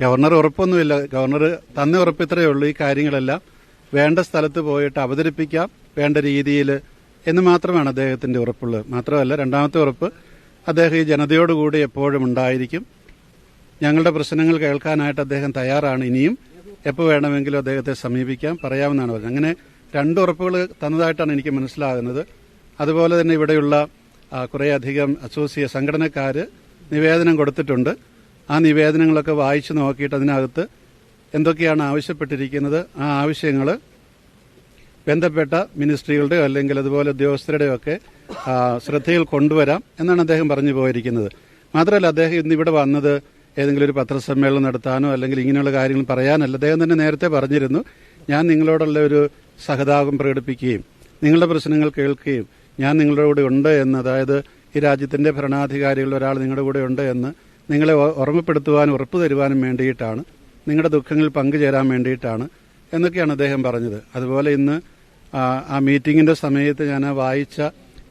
Governor ഉറപ്പൊന്നുമില്ല. Governor തന്നെ ഉറപ്പിത്രയേ ഉള്ളൂ. ഈ കാര്യങ്ങളെല്ലാം വേണ്ട സ്ഥലത്ത് പോയിട്ട് അവതരിപ്പിക്കാം. വേണ്ട രീതിയിൽ എന്ന് മാത്രമാണ് അദ്ദേഹത്തിന്റെ ഉറപ്പുള്ളത്. മാത്രമല്ല രണ്ടാമത്തെ ഉറപ്പ് അദ്ദേഹം ഈ ജനതയോടുകൂടി എപ്പോഴും ഉണ്ടായിരിക്കും. ഞങ്ങളുടെ പ്രശ്നങ്ങൾ കേൾക്കാനായിട്ട് അദ്ദേഹം തയ്യാറാണ്. ഇനിയും എപ്പോൾ വേണമെങ്കിലും അദ്ദേഹത്തെ സമീപിക്കാം പറയാമെന്നാണ് പറഞ്ഞത്. അങ്ങനെ രണ്ട് ഉറപ്പുകൾ തന്നതായിട്ടാണ് എനിക്ക് മനസ്സിലാകുന്നത്. അതുപോലെ തന്നെ ഇവിടെയുള്ള കുറേയധികം അസോസിയ സംഘടനക്കാർ നിവേദനം കൊടുത്തിട്ടുണ്ട്. ആ നിവേദനങ്ങളൊക്കെ വായിച്ചു നോക്കിയിട്ട് അതിനകത്ത് എന്തൊക്കെയാണ് ആവശ്യപ്പെട്ടിരിക്കുന്നത് ആ ആവശ്യങ്ങൾ ബന്ധപ്പെട്ട മിനിസ്ട്രികളുടെയോ അല്ലെങ്കിൽ അതുപോലെ ഉദ്യോഗസ്ഥരുടെയോ ഒക്കെ ശ്രദ്ധയിൽ കൊണ്ടുവരാം എന്നാണ് അദ്ദേഹം പറഞ്ഞു പോയിരിക്കുന്നത്. മാത്രമല്ല അദ്ദേഹം ഇന്നിവിടെ വന്നത് ഏതെങ്കിലും ഒരു പത്രസമ്മേളനം നടത്താനോ അല്ലെങ്കിൽ ഇങ്ങനെയുള്ള കാര്യങ്ങൾ പറയാനല്ല. അദ്ദേഹം തന്നെ നേരത്തെ പറഞ്ഞിരുന്നു ഞാൻ നിങ്ങളോടുള്ള ഒരു സഹതാപം പ്രകടിപ്പിക്കുകയും നിങ്ങളുടെ പ്രശ്നങ്ങൾ കേൾക്കുകയും ഞാൻ നിങ്ങളുടെ കൂടെ ഉണ്ട് എന്ന് അതായത് ഈ രാജ്യത്തിന്റെ ഭരണാധികാരികളിൽ ഒരാൾ നിങ്ങളുടെ കൂടെ ഉണ്ട് എന്ന് നിങ്ങളെ ഓർമ്മപ്പെടുത്തുവാനും ഉറപ്പു തരുവാനും വേണ്ടിയിട്ടാണ് നിങ്ങളുടെ ദുഃഖങ്ങളിൽ പങ്കുചേരാൻ വേണ്ടിയിട്ടാണ് എന്നൊക്കെയാണ് അദ്ദേഹം പറഞ്ഞത്. അതുപോലെ ഇന്ന് ആ, ആ മീറ്റിംഗിന്റെ സമയത്ത് ഞാൻ വായിച്ച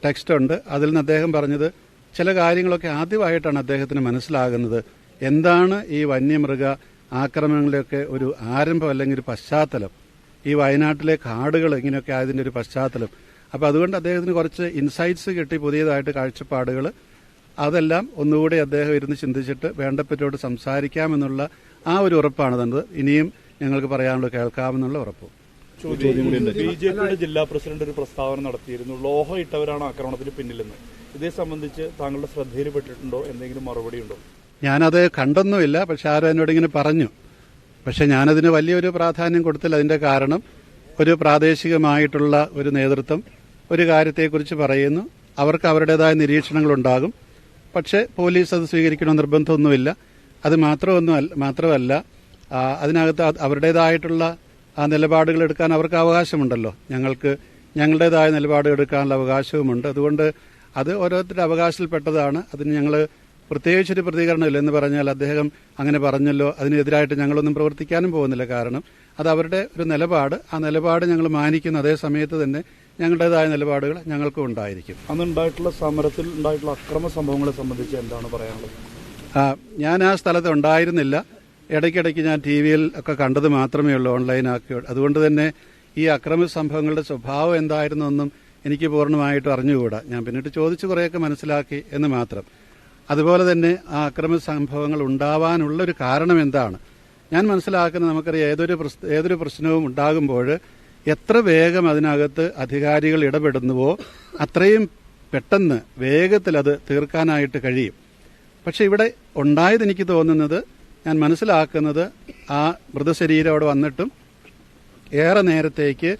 ടെക്സ്റ്റ് ഉണ്ട് അതിൽ നിന്ന് അദ്ദേഹം പറഞ്ഞത് ചില കാര്യങ്ങളൊക്കെ ആദ്യമായിട്ടാണ് അദ്ദേഹത്തിന് മനസ്സിലാകുന്നത്. എന്താണ് ഈ വന്യമൃഗ ആക്രമണങ്ങളിലൊക്കെ ഒരു ആരംഭം അല്ലെങ്കിൽ ഒരു പശ്ചാത്തലം? ഈ വയനാട്ടിലെ കാടുകൾ ഇങ്ങനെയൊക്കെ ആയതിന്റെ ഒരു പശ്ചാത്തലം. അപ്പോൾ അതുകൊണ്ട് അദ്ദേഹത്തിന് കുറച്ച് ഇൻസൈറ്റ്സ് കിട്ടി പുതിയതായിട്ട് കാഴ്ചപ്പാടുകൾ അതെല്ലാം ഒന്നുകൂടി അദ്ദേഹം ഇരുന്ന് ചിന്തിച്ചിട്ട് വേണ്ടപ്പെട്ടോട് സംസാരിക്കാമെന്നുള്ള ആ ഒരു ഉറപ്പാണ് തന്നത്. ഇനിയും ഞങ്ങൾക്ക് പറയാനുള്ള കേൾക്കാമെന്നുള്ള ഉറപ്പ്. ബി ജെ പിയുടെ ജില്ലാ പ്രസിഡന്റ് ഒരു പ്രസ്താവന നടത്തിയിരുന്നു. ലോഹ ഇട്ടവരാണ് ആക്രമണത്തിന് പിന്നിലെന്ന്. ഇതേ സംബന്ധിച്ച് താങ്കളുടെ ശ്രദ്ധയിൽപ്പെട്ടിട്ടുണ്ടോ എന്തെങ്കിലും മറുപടി ഉണ്ടോ? ഞാനത് കണ്ടൊന്നുമില്ല. പക്ഷെ ആരും എന്നോട് ഇങ്ങനെ പറഞ്ഞു. പക്ഷെ ഞാനതിന് വലിയൊരു പ്രാധാന്യം കൊടുത്തില്ല. അതിന്റെ കാരണം ഒരു പ്രാദേശികമായിട്ടുള്ള ഒരു നേതൃത്വം ഒരു കാര്യത്തെക്കുറിച്ച് പറയുന്നു. അവർക്ക് അവരുടേതായ നിരീക്ഷണങ്ങളുണ്ടാകും. പക്ഷെ പോലീസ് അത് സ്വീകരിക്കണോ നിർബന്ധമൊന്നുമില്ല. അത് മാത്രമൊന്നും മാത്രമല്ല അതിനകത്ത് അവരുടേതായിട്ടുള്ള ആ നിലപാടുകൾ എടുക്കാൻ അവർക്ക് അവകാശമുണ്ടല്ലോ. ഞങ്ങൾക്ക് ഞങ്ങളുടേതായ നിലപാട് എടുക്കാനുള്ള അവകാശവുമുണ്ട്. അതുകൊണ്ട് അത് ഓരോരുത്തരുടെ അവകാശത്തിൽപ്പെട്ടതാണ്. അതിന് ഞങ്ങൾ പ്രത്യേകിച്ചൊരു പ്രതികരണമില്ല. എന്ന് പറഞ്ഞാൽ അദ്ദേഹം അങ്ങനെ പറഞ്ഞല്ലോ. അതിനെതിരായിട്ട് ഞങ്ങളൊന്നും പ്രവർത്തിക്കാനും പോകുന്നില്ല. കാരണം അത് അവരുടെ ഒരു നിലപാട്. ആ നിലപാട് ഞങ്ങൾ മാനിക്കുന്ന. അതേ സമയത്ത് തന്നെ ഞങ്ങളുടേതായ നിലപാടുകൾ ഞങ്ങൾക്കും ഉണ്ടായിരിക്കും. അന്നുണ്ടായിട്ടുള്ള സമരത്തിൽ ഉണ്ടായിട്ടുള്ള അക്രമ സംഭവങ്ങളെ സംബന്ധിച്ച് എന്താണ് പറയാനുള്ളത്? ആ, ഞാൻ ആ സ്ഥലത്ത് ഉണ്ടായിരുന്നില്ല. ഇടയ്ക്കിടയ്ക്ക് ഞാൻ ടി വിയിൽ ഒക്കെ കണ്ടത് മാത്രമേ ഉള്ളൂ ഓൺലൈനാക്കി അതുകൊണ്ട് തന്നെ ഈ അക്രമ സംഭവങ്ങളുടെ സ്വഭാവം എന്തായിരുന്നു എന്നും എനിക്ക് പൂർണമായിട്ടും അറിഞ്ഞുകൂടാ. ഞാൻ പിന്നീട് ചോദിച്ചു കുറേയൊക്കെ മനസ്സിലാക്കി എന്ന് മാത്രം. അതുപോലെ തന്നെ ആ അക്രമ സംഭവങ്ങൾ ഉണ്ടാവാനുള്ള ഒരു കാരണം എന്താണ്? ഞാൻ മനസ്സിലാക്കുന്നത് നമുക്കറിയാം ഏതൊരു ഏതൊരു പ്രശ്നവും ഉണ്ടാകുമ്പോൾ എത്ര വേഗം അതിനകത്ത് അധികാരികൾ ഇടപെടുന്നുവോ അത്രയും പെട്ടെന്ന് വേഗത്തിൽ അത് തീർക്കാനായിട്ട് കഴിയും. പക്ഷെ ഇവിടെ ഉണ്ടായത് എനിക്ക് തോന്നുന്നത് ഞാൻ മനസ്സിലാക്കുന്നത് ആ മൃതശരീരം അവിടെ വന്നിട്ടും ഏറെ നേരത്തേക്ക്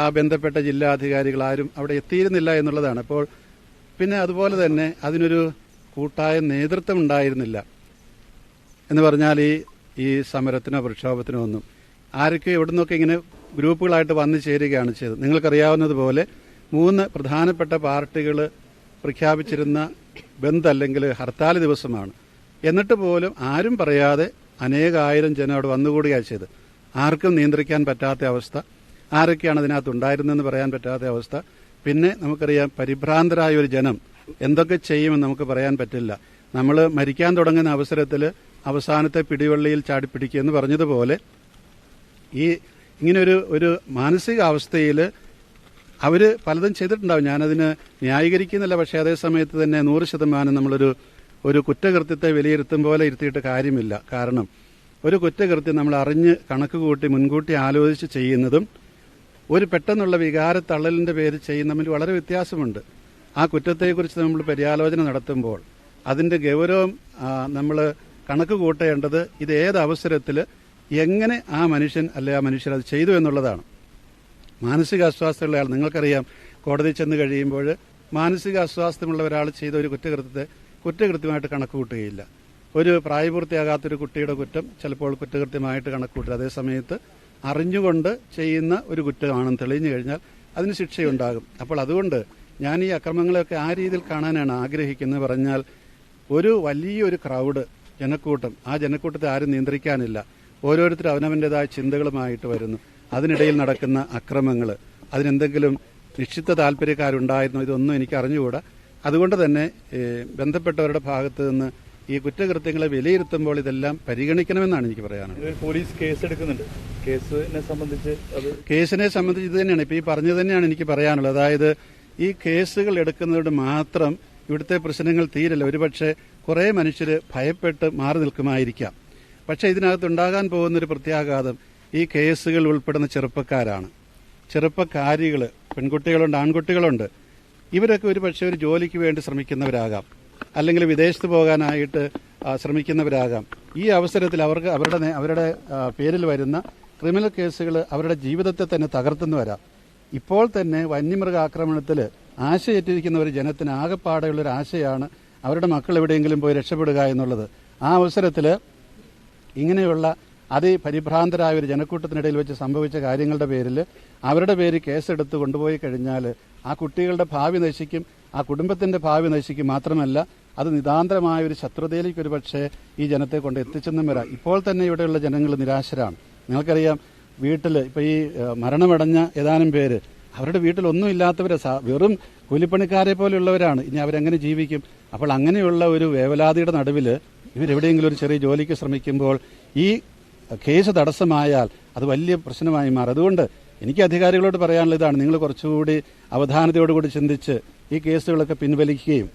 ആ ബന്ധപ്പെട്ട ജില്ലാധികാരികൾ ആരും അവിടെ എത്തിയിരുന്നില്ല എന്നുള്ളതാണ്. അപ്പോൾ പിന്നെ അതുപോലെ തന്നെ അതിനൊരു കൂട്ടായ നേതൃത്വം ഉണ്ടായിരുന്നില്ല. എന്ന് പറഞ്ഞാൽ ഈ ഈ സമരത്തിനോ പ്രക്ഷോഭത്തിനോ ഒന്നും ആരൊക്കെ എവിടെ നിന്നൊക്കെ ഇങ്ങനെ ഗ്രൂപ്പുകളായിട്ട് വന്നു ചേരുകയാണ് ചെയ്തത്. നിങ്ങൾക്കറിയാവുന്നതുപോലെ മൂന്ന് പ്രധാനപ്പെട്ട പാർട്ടികൾ പ്രഖ്യാപിച്ചിരുന്ന ബന്ദ് അല്ലെങ്കിൽ ഹർത്താൽ ദിവസമാണ്. എന്നിട്ട് പോലും ആരും പറയാതെ അനേകായിരം ജനം അവിടെ വന്നുകൂടുകയാണ് ചെയ്തത്. ആർക്കും നിയന്ത്രിക്കാൻ പറ്റാത്ത അവസ്ഥ. ആരൊക്കെയാണ് അതിനകത്ത് ഉണ്ടായിരുന്നതെന്ന് പറയാൻ പറ്റാത്ത അവസ്ഥ. പിന്നെ നമുക്കറിയാം പരിഭ്രാന്തരായ ഒരു ജനം. എന്തൊക്കെ ചെയ്യുമെന്ന് നമുക്ക് പറയാൻ പറ്റില്ല. നമ്മൾ മരിക്കാൻ തുടങ്ങുന്ന അവസരത്തിൽ അവസാനത്തെ പിടിവള്ളിയിൽ ചാടിപ്പിടിക്കുക എന്ന് പറഞ്ഞതുപോലെ ഈ ഇങ്ങനൊരു ഒരു മാനസികാവസ്ഥയിൽ അവർ പലതും ചെയ്തിട്ടുണ്ടാവും. ഞാനതിന് ന്യായീകരിക്കുന്നില്ല പക്ഷേ അതേ സമയത്ത് തന്നെ നൂറ് ശതമാനം നമ്മളൊരു ഒരു കുറ്റകൃത്യത്തെ വിലയിരുത്തും പോലെ ഇരുത്തിയിട്ട് കാര്യമില്ല. കാരണം ഒരു കുറ്റകൃത്യം നമ്മൾ അറിഞ്ഞ് കണക്ക് കൂട്ടി മുൻകൂട്ടി ആലോചിച്ച് ചെയ്യുന്നതും ഒരു പെട്ടെന്നുള്ള വികാരത്തള്ളലിന്റെ പേര് ചെയ്യുന്ന തമ്മിൽ വളരെ വ്യത്യാസമുണ്ട്. ആ കുറ്റത്തെക്കുറിച്ച് നമ്മൾ പര്യാലോചന നടത്തുമ്പോൾ അതിന്റെ ഗൗരവം നമ്മൾ കണക്ക് കൂട്ടേണ്ടത് ഇത് ഏത് എങ്ങനെ ആ മനുഷ്യൻ അല്ലെ ആ മനുഷ്യൻ അത് ചെയ്തു എന്നുള്ളതാണ്. മാനസിക അസ്വാസ്ഥ്യമുള്ള ആൾ നിങ്ങൾക്കറിയാം കോടതി ചെന്ന് കഴിയുമ്പോൾ മാനസിക അസ്വാസ്ഥ്യമുള്ള ഒരാൾ ചെയ്ത ഒരു കുറ്റകൃത്യത്തെ കുറ്റകൃത്യമായിട്ട് കണക്ക് കൂട്ടുകയില്ല ഒരു പ്രായപൂർത്തിയാകാത്തൊരു കുട്ടിയുടെ കുറ്റം ചിലപ്പോൾ കുറ്റകൃത്യമായിട്ട് കണക്ക് കൂട്ടുക അതേ സമയത്ത് അറിഞ്ഞുകൊണ്ട് ചെയ്യുന്ന ഒരു കുറ്റമാണെന്ന് തെളിഞ്ഞു കഴിഞ്ഞാൽ അതിന് ശിക്ഷയുണ്ടാകും. അപ്പോൾ അതുകൊണ്ട് ഞാൻ ഈ അക്രമങ്ങളെയൊക്കെ ആ രീതിയിൽ കാണാനാണ് ആഗ്രഹിക്കുന്നത് പറഞ്ഞാൽ ഒരു വലിയൊരു ക്രൗഡ് ജനക്കൂട്ടം. ആ ജനക്കൂട്ടത്തെ ആരും നിയന്ത്രിക്കാനില്ല. ഓരോരുത്തരും അവനവന്റെതായ ചിന്തകളുമായിട്ട് വരുന്നു. അതിനിടയിൽ നടക്കുന്ന അക്രമങ്ങൾ അതിനെന്തെങ്കിലും നിശ്ചിത താല്പര്യക്കാരുണ്ടായിരുന്നു ഇതൊന്നും എനിക്ക് അറിഞ്ഞുകൂടാ. അതുകൊണ്ട് തന്നെ ബന്ധപ്പെട്ടവരുടെ ഭാഗത്ത് നിന്ന് ഈ കുറ്റകൃത്യങ്ങളെ വിലയിരുത്തുമ്പോൾ ഇതെല്ലാം പരിഗണിക്കണമെന്നാണ് എനിക്ക് പറയാനുള്ളത്. പോലീസ് കേസ് എടുക്കുന്നുണ്ട് കേസിനെ സംബന്ധിച്ച് കേസിനെ സംബന്ധിച്ച് ഇത് തന്നെയാണ്. ഇപ്പൊ ഈ പറഞ്ഞത് തന്നെയാണ് എനിക്ക് പറയാനുള്ളത്. അതായത് ഈ കേസുകൾ എടുക്കുന്നതുകൊണ്ട് മാത്രം ഇവിടുത്തെ പ്രശ്നങ്ങൾ തീരല്ല. ഒരുപക്ഷെ കുറെ മനുഷ്യർ ഭയപ്പെട്ട് മാറി നിൽക്കുമായിരിക്കാം. പക്ഷെ ഇതിനകത്ത് ഉണ്ടാകാൻ പോകുന്ന ഒരു പ്രത്യാഘാതം ഈ കേസുകൾ ഉൾപ്പെടുന്ന ചെറുപ്പക്കാരാണ്. ചെറുപ്പക്കാരികൾ പെൺകുട്ടികളുണ്ട് ആൺകുട്ടികളുണ്ട്. ഇവരൊക്കെ ഒരു പക്ഷേ ഒരു ജോലിക്ക് വേണ്ടി ശ്രമിക്കുന്നവരാകാം. അല്ലെങ്കിൽ വിദേശത്ത് പോകാനായിട്ട് ശ്രമിക്കുന്നവരാകാം. ഈ അവസരത്തിൽ അവർക്ക് അവരുടെ അവരുടെ പേരിൽ വരുന്ന ക്രിമിനൽ കേസുകൾ അവരുടെ ജീവിതത്തെ തന്നെ തകർത്തുന്നു വരാം ഇപ്പോൾ തന്നെ വന്യമൃഗ ആക്രമണത്തിൽ ആശയേറ്റിരിക്കുന്ന ഒരു ജനത്തിന് ആകെപ്പാടെയുള്ള ഒരു ആശയാണ് അവരുടെ മക്കൾ എവിടെയെങ്കിലും പോയി രക്ഷപ്പെടുക എന്നുള്ളത്. ആ അവസരത്തിൽ ഇങ്ങനെയുള്ള അതിപരിഭ്രാന്തരായ ഒരു ജനക്കൂട്ടത്തിനിടയിൽ വെച്ച് സംഭവിച്ച കാര്യങ്ങളുടെ പേരിൽ അവരുടെ പേര് കേസെടുത്ത് കൊണ്ടുപോയി കഴിഞ്ഞാൽ ആ കുട്ടികളുടെ ഭാവി നശിക്കും ആ കുടുംബത്തിന്റെ ഭാവി നശിക്കും മാത്രമല്ല അത് നിതാന്തരമായ ഒരു ശത്രുതയിലേക്ക് ഒരു പക്ഷേ ഈ ജനത്തെ കൊണ്ട് എത്തിച്ചെന്നും വരാം. ഇപ്പോൾ തന്നെ ഇവിടെയുള്ള ജനങ്ങൾ നിരാശരാണ്. നിങ്ങൾക്കറിയാം വീട്ടിൽ ഇപ്പൊ ഈ മരണമടഞ്ഞ ഏതാനും പേര് അവരുടെ വീട്ടിൽ ഒന്നും ഇല്ലാത്തവരെ വെറും കൂലിപ്പണിക്കാരെ പോലെയുള്ളവരാണ്. ഇനി അവരെങ്ങനെ ജീവിക്കും? അപ്പോൾ അങ്ങനെയുള്ള ഒരു വേവലാതിയുടെ നടുവിൽ ഇവരെവിടെയെങ്കിലും ഒരു ചെറിയ ജോലിക്ക് ശ്രമിക്കുമ്പോൾ ഈ കേസ് തടസ്സമായാൽ അത് വലിയ പ്രശ്നമായി മാറും. അതുകൊണ്ട് എനിക്ക് അധികാരികളോട് പറയാനുള്ള ഇതാണ്. നിങ്ങൾ കുറച്ചുകൂടി അവധാനതയോടുകൂടി ചിന്തിച്ച് ഈ കേസുകളൊക്കെ പിൻവലിക്കുകയും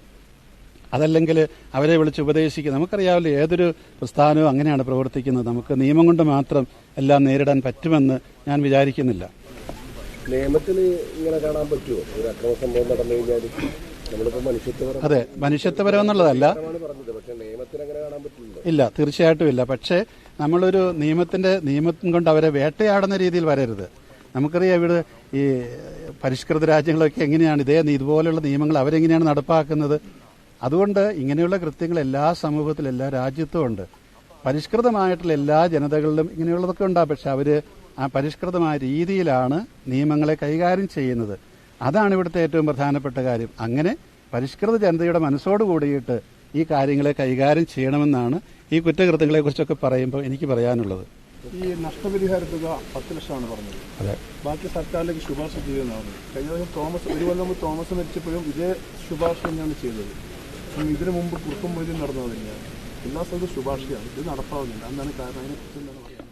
അതല്ലെങ്കിൽ അവരെ വിളിച്ച് ഉപദേശിക്കുക. നമുക്കറിയാമല്ലോ ഏതൊരു പ്രസ്ഥാനവും അങ്ങനെയാണ് പ്രവർത്തിക്കുന്നത്. നമുക്ക് നിയമം കൊണ്ട് മാത്രം എല്ലാം നേരിടാൻ പറ്റുമെന്ന് ഞാൻ വിചാരിക്കുന്നില്ല. നിയമത്തിൽ ഇങ്ങനെ കാണാൻ പറ്റുമോ? ഒരു അക്രമ സംഭവം നടന്നു കഴിഞ്ഞാൽ അതെ മനുഷ്യത്വപരം എന്നുള്ളതല്ല ഇല്ല തീർച്ചയായിട്ടും ഇല്ല. പക്ഷേ നമ്മളൊരു നിയമത്തിന്റെ നിയമം കൊണ്ട് അവരെ വേട്ടയാടുന്ന രീതിയിൽ വരരുത്. നമുക്കറിയാം ഇവിടെ ഈ പരിഷ്കൃത രാജ്യങ്ങളൊക്കെ എങ്ങനെയാണ് ഇതേ ഇതുപോലെയുള്ള നിയമങ്ങൾ അവരെങ്ങനെയാണ് നടപ്പാക്കുന്നത്? അതുകൊണ്ട് ഇങ്ങനെയുള്ള കൃത്യങ്ങൾ എല്ലാ സമൂഹത്തിലും എല്ലാ രാജ്യത്തും ഉണ്ട്. പരിഷ്കൃതമായിട്ടുള്ള എല്ലാ ജനതകളിലും ഇങ്ങനെയുള്ളതൊക്കെ ഉണ്ടാകും പക്ഷെ അവർ ആ പരിഷ്കൃതമായ രീതിയിലാണ് നിയമങ്ങളെ കൈകാര്യം ചെയ്യുന്നത്. അതാണ് ഇവിടുത്തെ ഏറ്റവും പ്രധാനപ്പെട്ട കാര്യം. അങ്ങനെ പരിഷ്കൃത ജനതയുടെ മനസ്സോട് കൂടിയിട്ട് ഈ കാര്യങ്ങളെ കൈകാര്യം ചെയ്യണമെന്നാണ് ഈ കുറ്റകൃത്യങ്ങളെ കുറിച്ചൊക്കെ പറയുമ്പോൾ എനിക്ക് പറയാനുള്ളത്. ഈ നഷ്ടപരിഹാര തുക പത്ത് ലക്ഷമാണ് പറഞ്ഞത്. അതെ. ബാക്കി സർക്കാരിലേക്ക് ശുപാർശ ചെയ്തെന്നാണ് കഴിഞ്ഞ ദിവസം തോമസ് ഒരു കൊല്ലം തോമസ് മരിച്ചപ്പോഴും ഇതേ ശുപാർശ തന്നെയാണ് ചെയ്തത്. ഇതിനു മുമ്പ് കുറുക്കും മൊയ്തും നടന്നത് തന്നെയാണ് എല്ലാ സ്ഥലത്തും ശുപാർശയാണ്. ഇത് നടപ്പാവുന്നില്ല. എന്താണ് കാരണം?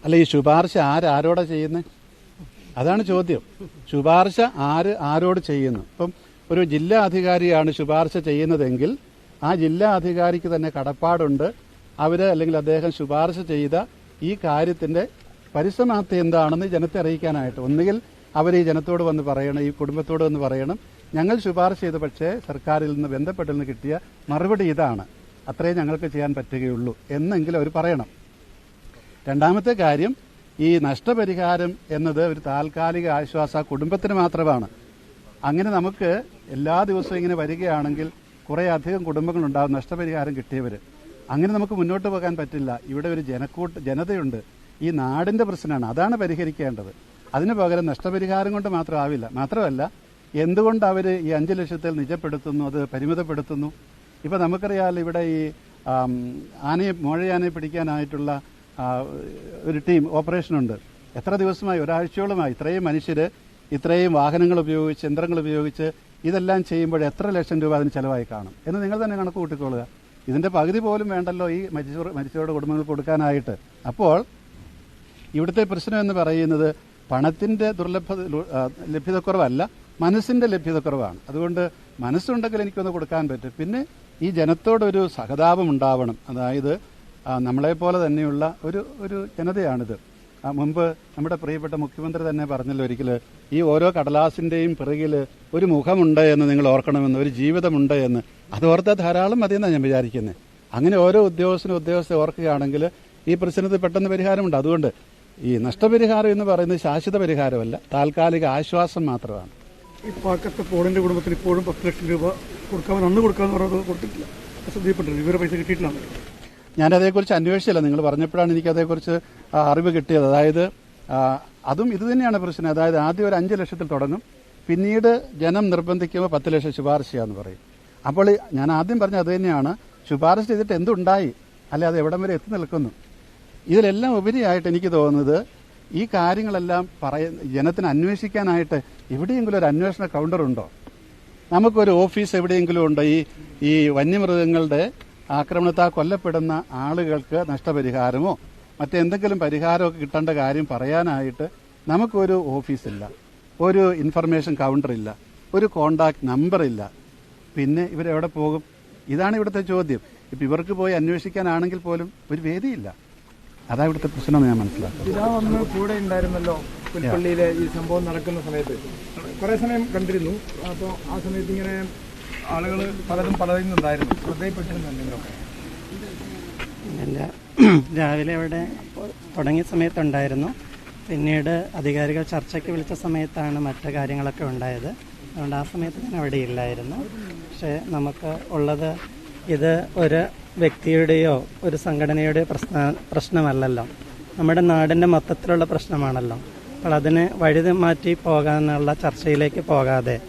അല്ല ഈ ശുപാർശ ആരാരോടാ ചെയ്യുന്നത് അതാണ് ചോദ്യം. ശുപാർശ ആര് ആരോട് ചെയ്യുന്നു? ഇപ്പം ഒരു ജില്ലാ അധികാരിയാണ് ശുപാർശ ചെയ്യുന്നതെങ്കിൽ ആ ജില്ലാ അധികാരിക്ക് തന്നെ കടപ്പാടുണ്ട്. അവർ അല്ലെങ്കിൽ അദ്ദേഹം ശുപാർശ ചെയ്ത ഈ കാര്യത്തിന്റെ പരിസമാപ്തി എന്താണെന്ന് ജനത്തെ അറിയിക്കാനായിട്ട്. ഒന്നുകിൽ അവർ ഈ ജനത്തോട് വന്ന് പറയണം ഈ കുടുംബത്തോട് വന്ന് പറയണം. ഞങ്ങൾ ശുപാർശ ചെയ്ത പക്ഷേ സർക്കാരിൽ നിന്ന് ബന്ധപ്പെട്ടിൽ നിന്ന് കിട്ടിയ മറുപടി ഇതാണ്. അത്രേ ഞങ്ങൾക്ക് ചെയ്യാൻ പറ്റുകയുള്ളൂ എന്നെങ്കിലും അവർ പറയണം. രണ്ടാമത്തെ കാര്യം ഈ നഷ്ടപരിഹാരം എന്നത് ഒരു താൽക്കാലിക ആശ്വാസ കുടുംബത്തിന് മാത്രമാണ്. അങ്ങനെ നമുക്ക് എല്ലാ ദിവസവും ഇങ്ങനെ വരികയാണെങ്കിൽ കുറേ അധികം കുടുംബങ്ങളുണ്ടാകും നഷ്ടപരിഹാരം കിട്ടിയവർ അങ്ങനെ നമുക്ക് മുന്നോട്ട് പോകാൻ പറ്റില്ല. ഇവിടെ ഒരു ജനക്കൂട്ട് ജനതയുണ്ട്. ഈ നാടിന്റെ പ്രശ്നമാണ്. അതാണ് പരിഹരിക്കേണ്ടത്. അതിന് പകരം നഷ്ടപരിഹാരം കൊണ്ട് മാത്രമാവില്ല. മാത്രമല്ല എന്തുകൊണ്ട് അവർ ഈ അഞ്ച് ലക്ഷത്തിൽ നിജപ്പെടുത്തുന്നു അത് പരിമിതപ്പെടുത്തുന്നു? ഇപ്പോൾ നമുക്കറിയാമല്ലോ ഇവിടെ ഈ ആനയെ മോഴയാനയെ പിടിക്കാനായിട്ടുള്ള ഒരു ടീം ഓപ്പറേഷനുണ്ട്. എത്ര ദിവസമായി ഒരാഴ്ചയോളമായി ഇത്രയും മനുഷ്യർ ഇത്രയും വാഹനങ്ങൾ ഉപയോഗിച്ച് യന്ത്രങ്ങൾ ഉപയോഗിച്ച് ഇതെല്ലാം ചെയ്യുമ്പോൾ എത്ര ലക്ഷം രൂപ അതിന് ചിലവായി കാണും? എന്ന് നിങ്ങൾ തന്നെ കണക്ക് കൂട്ടിക്കൊള്ളുക. ഇതിന്റെ പകുതി പോലും വേണ്ടല്ലോ ഈ മരിച്ചവർ മരിച്ചവരുടെ കുടുംബങ്ങൾക്ക് കൊടുക്കാനായിട്ട്. അപ്പോൾ ഇവിടുത്തെ പ്രശ്നം എന്ന് പറയുന്നത് പണത്തിന്റെ ദുർലഭ ലഭ്യതക്കുറവല്ല മനസ്സിന്റെ ലഭ്യതക്കുറവാണ്. അതുകൊണ്ട് മനസ്സുണ്ടെങ്കിൽ എനിക്കൊന്ന് കൊടുക്കാൻ പറ്റും. പിന്നെ ഈ ജനത്തോടൊരു സഹതാപം ഉണ്ടാവണം. അതായത് നമ്മളെപ്പോലെ തന്നെയുള്ള ഒരു ഒരു ജനതയാണിത്. ആ, മുമ്പ് നമ്മുടെ പ്രിയപ്പെട്ട മുഖ്യമന്ത്രി തന്നെ പറഞ്ഞല്ലോ ഒരിക്കൽ ഈ ഓരോ കടലാസിന്റെയും പിറകിൽ ഒരു മുഖമുണ്ട് എന്ന് നിങ്ങൾ ഓർക്കണമെന്ന് ഒരു ജീവിതമുണ്ട് എന്ന്. അത് ഓർത്ത ധാരാളം മതിയെന്നാണ് ഞാൻ വിചാരിക്കുന്നത് അങ്ങനെ ഓരോ ഉദ്യോഗസ്ഥനും ഉദ്യോഗസ്ഥ ഓർക്കുകയാണെങ്കിൽ ഈ പ്രശ്നത്തിൽ പെട്ടെന്ന് പരിഹാരമുണ്ട്. അതുകൊണ്ട് ഈ നഷ്ടപരിഹാരം എന്ന് പറയുന്നത് ശാശ്വത പരിഹാരമല്ല താൽക്കാലിക ആശ്വാസം മാത്രമാണ്. ഈ പാക്കത്തെ പോളിന്റെ കുടുംബത്തിന് ഇപ്പോഴും പത്ത് ലക്ഷം രൂപ കൊടുക്കാൻ അന്ന് കൊടുക്കാമെന്ന് പറഞ്ഞത് കൊടുത്തിട്ടില്ല. ശ്രദ്ധയിൽപ്പെട്ടില്ല ഇവരെ പൈസ കിട്ടിയിട്ടില്ല ഞാൻ അതേക്കുറിച്ച് അന്വേഷിച്ചില്ല. നിങ്ങൾ പറഞ്ഞപ്പോഴാണ് എനിക്ക് അതേക്കുറിച്ച് അറിവ് കിട്ടിയത്. അതായത് അതും ഇത് തന്നെയാണ് പ്രശ്നം. അതായത് ആദ്യം ഒരു അഞ്ച് ലക്ഷത്തിൽ തുടങ്ങും. പിന്നീട് ജനം നിർബന്ധിക്കുമ്പോൾ പത്ത് ലക്ഷം ശുപാർശയാന്ന് പറയും. അപ്പോൾ ഞാൻ ആദ്യം പറഞ്ഞ അത് തന്നെയാണ്. ശുപാർശ ചെയ്തിട്ട് എന്തുണ്ടായി? അല്ലെ അത് എവിടം വരെ എത്തി നിൽക്കുന്നു? ഇതിലെല്ലാം ഉപരിയായിട്ട് എനിക്ക് തോന്നുന്നത് ഈ കാര്യങ്ങളെല്ലാം പറയ ജനത്തിന് അന്വേഷിക്കാനായിട്ട് എവിടെയെങ്കിലും ഒരു അന്വേഷണ കൗണ്ടർ ഉണ്ടോ? നമുക്കൊരു ഓഫീസ് എവിടെയെങ്കിലും ഉണ്ടോ? ഈ ഈ വന്യമൃഗങ്ങളുടെ ആക്രമണത്താൽ കൊല്ലപ്പെടുന്ന ആളുകൾക്ക് നഷ്ടപരിഹാരമോ? മറ്റെന്തെങ്കിലും പരിഹാരമൊക്കെ കിട്ടേണ്ട കാര്യം പറയാനായിട്ട് നമുക്കൊരു ഓഫീസില്ല. ഒരു ഇൻഫർമേഷൻ കൗണ്ടർ ഇല്ല ഒരു കോണ്ടാക്ട് നമ്പർ ഇല്ല പിന്നെ ഇവരെവിടെ പോകും? ഇതാണ് ഇവിടുത്തെ ചോദ്യം. ഇപ്പം ഇവർക്ക് പോയി അന്വേഷിക്കാനാണെങ്കിൽ പോലും ഒരു വേദിയില്ല. അതാ ഇവിടുത്തെ പ്രശ്നം ഞാൻ അന്ന് കൂടെ ഉണ്ടായിരുന്നല്ലോ പുൽപ്പള്ളിയിലെ ഈ സംഭവം നടക്കുന്ന സമയത്ത്. കുറെ സമയം കണ്ടിരുന്നു. അപ്പോൾ ആ സമയത്ത് ഇങ്ങനെ ആളുകൾ പലതും പറയുന്നുണ്ടായിരുന്നു ശ്രദ്ധയിൽപ്പെട്ടിരുന്നു എന്തെങ്കിലുമൊക്കെ. ഇല്ല. രാവിലെ ഇവിടെ തുടങ്ങിയ സമയത്തുണ്ടായിരുന്നു. പിന്നീട് അധികാരികൾ ചർച്ചയ്ക്ക് വിളിച്ച സമയത്താണ് മറ്റു കാര്യങ്ങളൊക്കെ ഉണ്ടായത്. അതുകൊണ്ട് ആ സമയത്ത് ഞാൻ അവിടെ ഇല്ലായിരുന്നു. പക്ഷേ നമുക്ക് ഉള്ളത് ഇത് ഒരു വ്യക്തിയുടെയോ ഒരു സംഘടനയുടെയോ പ്രശ്ന പ്രശ്നമല്ലല്ലോ. നമ്മുടെ നാടിന്റെ മൊത്തത്തിലുള്ള പ്രശ്നമാണല്ലോ. അപ്പോൾ അതിന് വഴി മാറ്റി പോകാനുള്ള ചർച്ചയിലേക്ക് പോകാതെ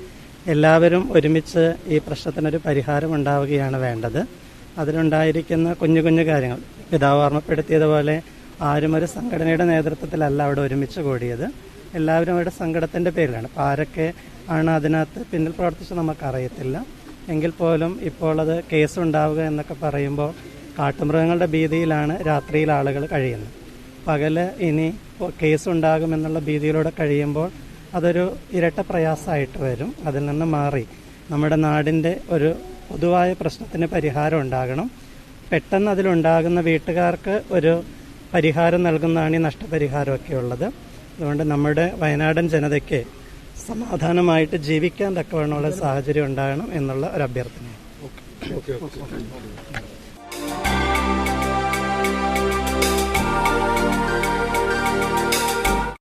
എല്ലാവരും ഒരുമിച്ച് ഈ പ്രശ്നത്തിനൊരു പരിഹാരം ഉണ്ടാവുകയാണ് വേണ്ടത്. അതിലുണ്ടായിരിക്കുന്ന കുഞ്ഞു കുഞ്ഞു കാര്യങ്ങൾ. പിതാവ് ഓർമ്മപ്പെടുത്തിയതുപോലെ ആരും ഒരു സംഘടനയുടെ നേതൃത്വത്തിലല്ല അവിടെ ഒരുമിച്ച് കൂടിയത്. എല്ലാവരും അവരുടെ സങ്കടത്തിന്റെ പേരിലാണ്. അപ്പോൾ ആരൊക്കെ ആണ് അതിനകത്ത് പിന്നിൽ പ്രവർത്തിച്ച് നമുക്കറിയത്തില്ല. എങ്കിൽ പോലും ഇപ്പോൾ അത് കേസ് ഉണ്ടാവുക എന്നൊക്കെ പറയുമ്പോൾ കാട്ടുമൃഗങ്ങളുടെ ഭീതിയിലാണ് രാത്രിയിൽ ആളുകൾ കഴിയുന്നത്. പകൽ ഇനി കേസ് കേസുണ്ടാകുമെന്നുള്ള ഭീതിയിലൂടെ കഴിയുമ്പോൾ അതൊരു ഇരട്ട പ്രയാസമായിട്ട് വരും. അതിൽ നിന്ന് മാറി. നമ്മുടെ നാടിന്റെ ഒരു പൊതുവായ പ്രശ്നത്തിന് പരിഹാരം ഉണ്ടാകണം. പെട്ടെന്ന് അതിലുണ്ടാകുന്ന വീട്ടുകാർക്ക് ഒരു പരിഹാരം നൽകുന്നതാണ് ഈ നഷ്ടപരിഹാരമൊക്കെ ഉള്ളത്. അതുകൊണ്ട് നമ്മുടെ വയനാടൻ ജനതയ്ക്ക് സമാധാനമായിട്ട് ജീവിക്കാൻ തക്കവണ്ണമുള്ള സാഹചര്യം ഉണ്ടാകണം എന്നുള്ള ഒരു അഭ്യർത്ഥന